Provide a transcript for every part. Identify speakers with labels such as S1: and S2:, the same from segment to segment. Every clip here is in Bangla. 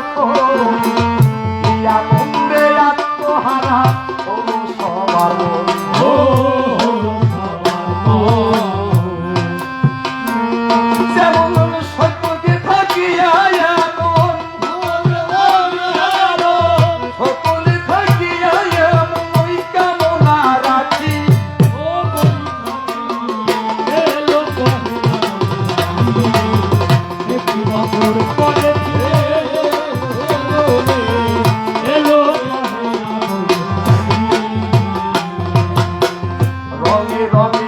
S1: Oh. Oh.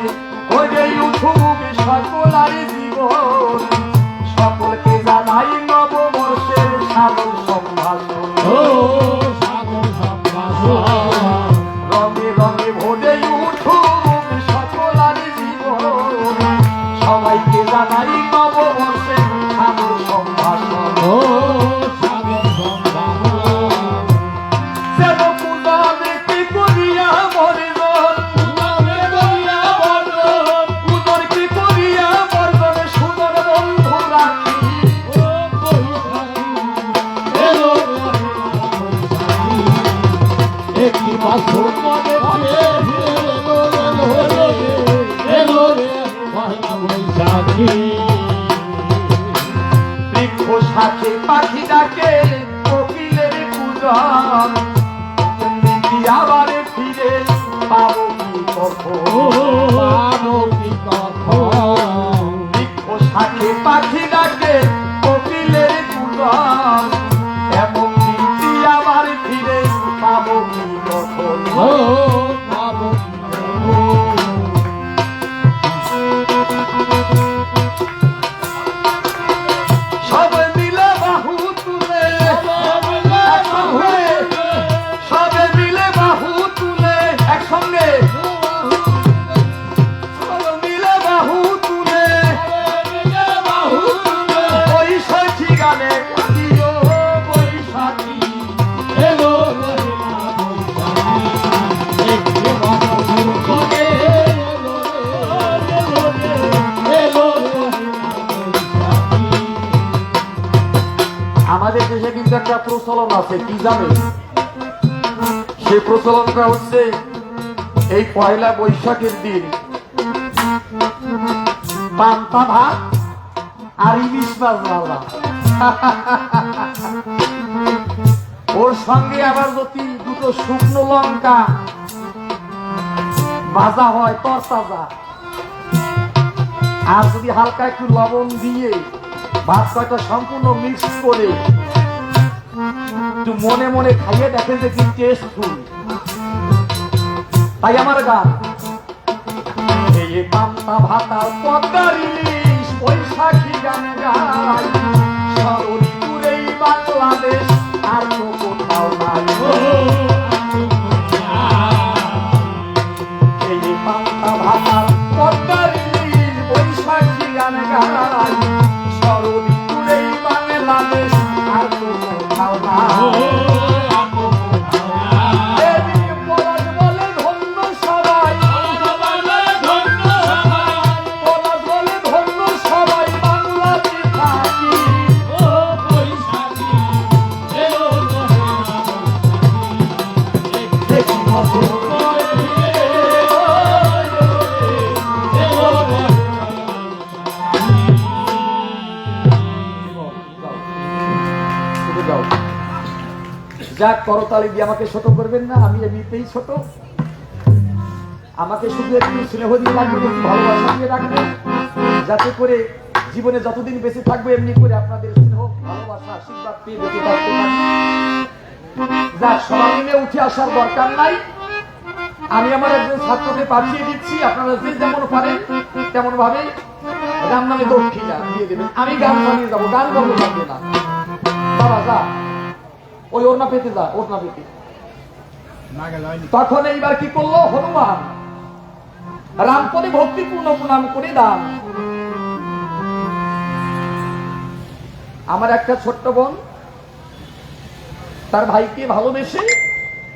S2: বৃক্ষ শাখে পাখি ডাকে কোকিলের পূজন আবার ফিরে পাবো কি কখন আমাদের দেশে কিন্তু একটা প্রচলন আছে, কি জানে সেই প্রচলনটা হচ্ছে এই পয়লা বৈশাখের দিন। পান্তা ভাত আর ইলিশ মাছ রান্না ওর সঙ্গে আবার যদি দুটো শুকনো লঙ্কা ভাজা হয়, তরতাজা। আর যদি হালকা একটু লবণ দিয়ে কয়টা সম্পূর্ণ মিক্স করে একটু মনে মনে খাইয়ে দেখেন যে কি টেস্টফুল তাই আমার গান। এই পান্তা ভাতা পদ্মারি বৈশাখী গান গাই যাক করতালি দিয়ে আমাকে ছোট করবেন না, আমি এমনিতেই ছোট। আমাকে শুধু একটু স্নেহ দিয়ে রাখবেন একটু ভালোবাসা দিয়ে রাখবেন যাতে করে জীবনে যতদিন বেঁচে থাকব, এমনি করে আপনাদের স্নেহ, ভালোবাসা, আশীর্বাদ পেয়ে বেঁচে থাকতে যাক সবাই উঠে আসার দরকার নাই। আমি আমার একজন ছাত্রকে পাঠিয়ে দিচ্ছি, আপনারা যে যেমন পারেন তেমন ভাবে রাম নামে দক্ষিণা দিয়ে দেবেন। আমি গান চালিয়ে যাব, গান করব না বাবা, যা। ওই ওড়না পেতে যা ওড়না পেতে। তখন এইবার কি করল? হনুমান রামপদে ভক্তিপূর্ণ প্রণাম করে দাম আমার একটা ছোট্ট বোন তার ভাইকে ভালোবেসে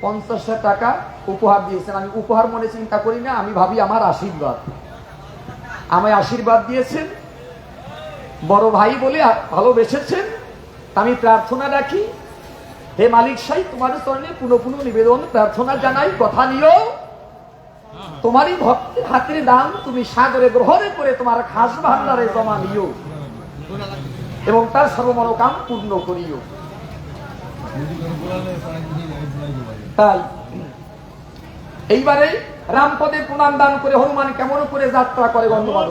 S2: পঞ্চাশ হাজার টাকা উপহার দিয়েছেন। আমি উপহার মনে চিন্তা করি না আমি ভাবি আমার আশীর্বাদ। আমায় আশীর্বাদ দিয়েছেন বড় ভাই বলে ভালোবেসেছেন। আমি প্রার্থনা রাখি হে মালিক সাই তোমার চরণে পুনঃ পুনঃ নিবেদন, প্রার্থনা জানাই, কথা নিও। তোমারই ভক্তের হাতের দাম তুমি সাগরে গ্রহণ করে তোমার খাস ভান্ডারে জমা নিও। এবং তার সর্বমনোকাম পূর্ণ করিও। তাই, এইবারে রামপদে প্রণাম দান করে হনুমান কেমন করে যাত্রা করে গন্ধবাদ